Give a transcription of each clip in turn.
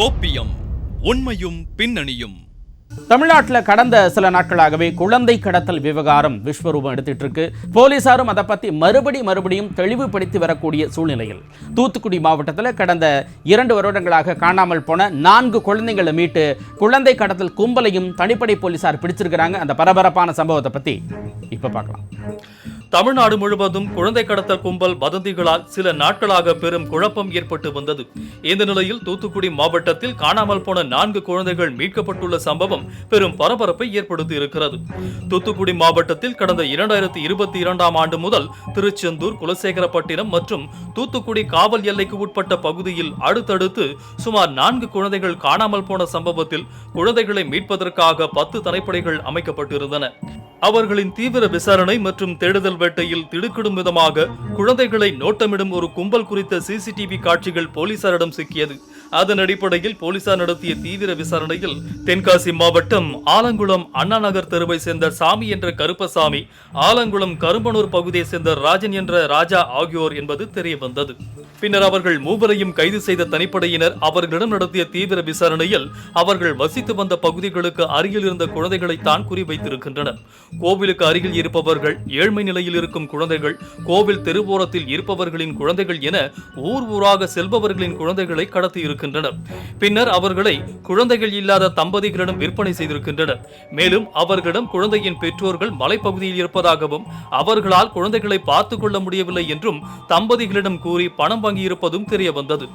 கோப்பியம் உண்மையும் பின்னணியும். தமிழ்நாட்டில் கடந்த சில நாட்களாகவே குழந்தை கடத்தல் விவகாரம் விஸ்வரூபம் எடுத்துட்டு இருக்கு போலீசாரும் அதை பத்தி மறுபடி மறுபடியும் தெளிவுபடுத்தி வரக்கூடிய சூழ்நிலையில். தூத்துக்குடி மாவட்டத்தில் கடந்த இரண்டு வருடங்களாக காணாமல் போன நான்கு குழந்தைங்களை மீட்டு குழந்தை கடத்தல் கும்பலையும் தனிப்படை போலீசார் பிடிச்சிருக்கிறாங்க. அந்த பரபரப்பான சம்பவத்தை பத்தி இப்ப பார்க்கலாம். தமிழ்நாடு முழுவதும் குழந்தை கடத்தல் கும்பல் வதந்திகளால் சில நாட்களாக பெரும் குழப்பம் ஏற்பட்டு வந்தது. இந்த நிலையில் தூத்துக்குடி மாவட்டத்தில் காணாமல் போன நான்கு குழந்தைகள் மீட்கப்பட்டுள்ள சம்பவம் பெரும் பரபரப்பை ஏற்படுத்தி இருக்கிறது. தூத்துக்குடி மாவட்டத்தில் கடந்த இரண்டாயிரத்தி இருபத்தி இரண்டாம் ஆண்டு முதல் திருச்செந்தூர் குலசேகரப்பட்டினம் மற்றும் தூத்துக்குடி காவல் எல்லைக்கு உட்பட்ட பகுதியில் அடுத்தடுத்து சுமார் நான்கு குழந்தைகள் காணாமல் போன சம்பவத்தில் குழந்தைகளை மீட்பதற்காக பத்து தனிப்படைகள் அமைக்கப்பட்டிருந்தன. அவர்களின் தீவிர விசாரணை மற்றும் தேடுதல் வேட்டையில் திடுக்கிடும் விதமாக குழந்தைகளை நோட்டமிடும் ஒரு கும்பல் குறித்த சிசிடிவி காட்சிகள் போலீசாரிடம் சிக்கியது. அதன் அடிப்படையில் போலீசார் நடத்திய தீவிர விசாரணையில் தென்காசி மாவட்டம் ஆலங்குளம் அண்ணா நகர் தெருவை சேர்ந்த சாமி என்ற கருப்பசாமி ஆலங்குளம் கரும்பனூர் பகுதியை சேர்ந்த ராஜன் என்ற ராஜா ஆகியோர் என்பது தெரிய வந்தது பின்னர் அவர்கள் மூவரையும் கைது செய்த தனிப்படையினர் அவர்களிடம் நடத்திய தீவிர விசாரணையில் அவர்கள் வசித்து வந்த பகுதிகளுக்கு அருகில் இருந்த குழந்தைகளைத்தான் குறிவைத்திருக்கின்றனர். கோவிலுக்கு அருகில் இருப்பவர்கள் ஏழ்மை நிலையில் இருக்கும் குழந்தைகள் கோவில் தெருவோரத்தில் இருப்பவர்களின் குழந்தைகள் என ஊர் ஊராக செல்பவர்களின் குழந்தைகளை கடத்தி இருக்கின்றனர் பின்னர் அவர்களை குழந்தைகள் இல்லாத தம்பதிகளிடம் விற்பனை செய்திருக்கின்றனர். மேலும் அவர்களிடம் குழந்தையின் பெற்றோர்கள் மலைப்பகுதியில் இருப்பதாகவும் அவர்களால் குழந்தைகளை பார்த்துக் கொள்ள முடியவில்லை என்றும் தம்பதிகளிடம் கூறி பணம் வாங்கியிருப்பதும் தெரிய வந்தது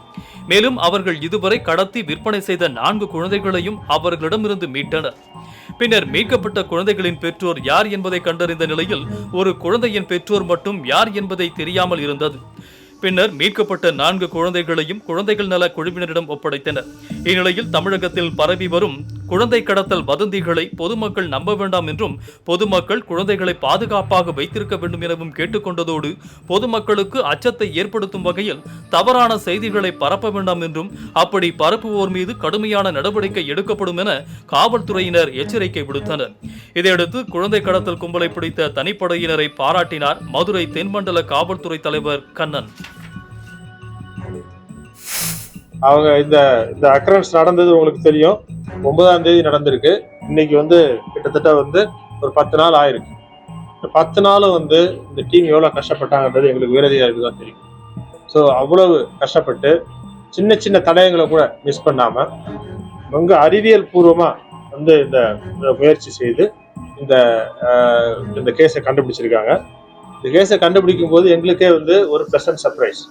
மேலும் அவர்கள் இதுவரை கடத்தி விற்பனை செய்த நான்கு குழந்தைகளையும் அவர்களிடமிருந்து மீட்டனர். பின்னர் மீட்கப்பட்ட குழந்தைகளின் பெற்றோர் யார் என்பதை கண்டறிந்த நிலையில் ஒரு குழந்தையின் பெற்றோர் மட்டும் யார் என்பதை தெரியாமல் இருந்தது. பின்னர் மீட்கப்பட்ட நான்கு குழந்தைகளையும் குழந்தைகள் நல குழுவினரிடம் ஒப்படைத்தனர். இந்நிலையில் தமிழகத்தில் பரவி வரும் குழந்தை கடத்தல் வதந்திகளை பொதுமக்கள் நம்ப வேண்டாம் என்றும் பொதுமக்கள் குழந்தைகளை பாதுகாப்பாக வைத்திருக்க வேண்டும் எனவும் கேட்டுக்கொண்டதோடு பொதுமக்களுக்கு அச்சத்தை ஏற்படுத்தும் வகையில் தவறான செய்திகளை பரப்ப வேண்டாம் என்றும் அப்படி பரப்புவோர் மீது கடுமையான நடவடிக்கை எடுக்கப்படும் என காவல்துறையினர் எச்சரிக்கை விடுத்தனர். இதையடுத்து குழந்தை கடத்தல் கும்பலை பிடித்த தனிப்படையினரை பாராட்டினார் மதுரை தென்மண்டல காவல்துறை தலைவர் கண்ணன். அவங்க இந்த இந்த அக்கரன்ஸ் நடந்தது உங்களுக்கு தெரியும். ஒன்பதாம் தேதி நடந்திருக்கு. இன்னைக்கு வந்து கிட்டத்தட்ட வந்து ஒரு பத்து நாள் ஆயிருக்கு. இந்த பத்து நாளும் வந்து இந்த டீம் எவ்வளோ கஷ்டப்பட்டாங்கன்றது எங்களுக்கு வீரதியாக தான் தெரியும். ஸோ அவ்வளவு கஷ்டப்பட்டு சின்ன சின்ன தடயங்களை கூட மிஸ் பண்ணாமல் ரொம்ப அறிவியல் பூர்வமாக வந்து இந்த முயற்சி செய்து இந்த இந்த கேஸை கண்டுபிடிச்சிருக்காங்க. இந்த கேஸை கண்டுபிடிக்கும் போது எங்களுக்கே வந்து ஒரு ப்ளசன்ட் சர்ப்ரைஸ்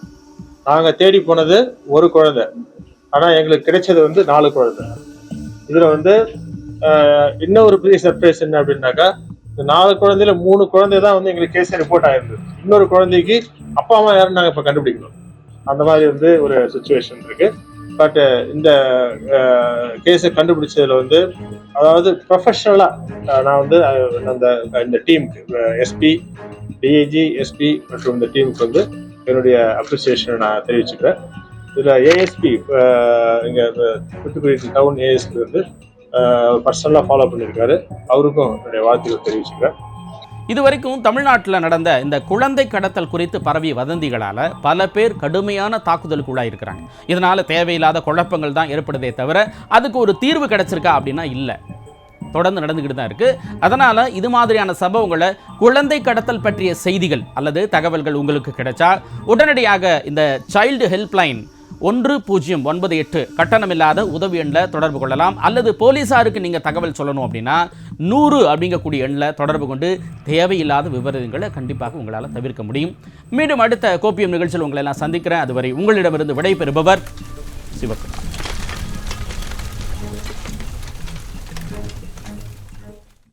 நாங்க தேடி போனது ஒரு குழந்தை. ஆனா எங்களுக்கு கிடைச்சது வந்து நாலு குழந்தை. இதுல வந்து இன்னும் ஒரு பெரிய சர்ப்ரைஸ் என்ன அப்படின்னாக்கா இந்த நாலு குழந்தையில மூணு குழந்தை தான் வந்து எங்களுக்கு கேஸ் ரிப்போர்ட் ஆயிருந்தது. இன்னொரு குழந்தைக்கு அப்பா அம்மா யாருன்னு நாங்க இப்ப கண்டுபிடிக்கணும். அந்த மாதிரி வந்து ஒரு சுச்சுவேஷன் இருக்கு. பட் இந்த கேஸை கண்டுபிடிச்சதுல வந்து அதாவது ப்ரொஃபஷனலா நான் வந்து அந்த இந்த டீமுக்கு எஸ்பி டிஐஜி எஸ்பி மற்றும் இந்த டீமுக்கு வந்து என்னுடைய அப்ரிசியேஷனை நான் தெரிவிச்சுக்கிறேன். இதில் ஏஎஸ்பி இங்கே தூத்துக்குடி டவுன் ஏஎஸ்பி வந்து பர்சனலாக ஃபாலோ பண்ணியிருக்காரு அவருக்கும் என்னுடைய வாழ்த்துக்கள் தெரிவிச்சுக்கிறேன். இதுவரைக்கும் தமிழ்நாட்டில் நடந்த இந்த குழந்தை கடத்தல் குறித்து பரவிய வதந்திகளால் பல பேர் கடுமையான தாக்குதலுக்கு உள்ளாயிருக்கிறாங்க இதனால் தேவையில்லாத குழப்பங்கள் தான் ஏற்படுதே தவிர அதுக்கு ஒரு தீர்வு கிடச்சிருக்கா அப்படின்னா இல்லை. தொடர்ந்து நடந்துக்கிட்டு தான் இருக்குது அதனால் இது மாதிரியான சம்பவங்களை குழந்தை கடத்தல் பற்றிய செய்திகள் அல்லது தகவல்கள் உங்களுக்கு கிடைச்சா உடனடியாக இந்த சைல்டு ஹெல்ப்லைன் ஒன்று பூஜ்ஜியம் ஒன்பது எட்டு கட்டணமில்லாத உதவி எண்ணில் தொடர்பு கொள்ளலாம். அல்லது போலீஸாருக்கு நீங்கள் தகவல் சொல்லணும் அப்படின்னா நூறு அப்படிங்கக்கூடிய எண்ணில் தொடர்பு கொண்டு தேவையில்லாத விவரங்களை கண்டிப்பாக உங்களால் தவிர்க்க முடியும். மீண்டும் அடுத்த கோப்பியம் நிகழ்ச்சியில் உங்களை எல்லாம் சந்திக்கிறேன். அதுவரை உங்களிடமிருந்து விடைபெறுபவர் சிவகுமார்.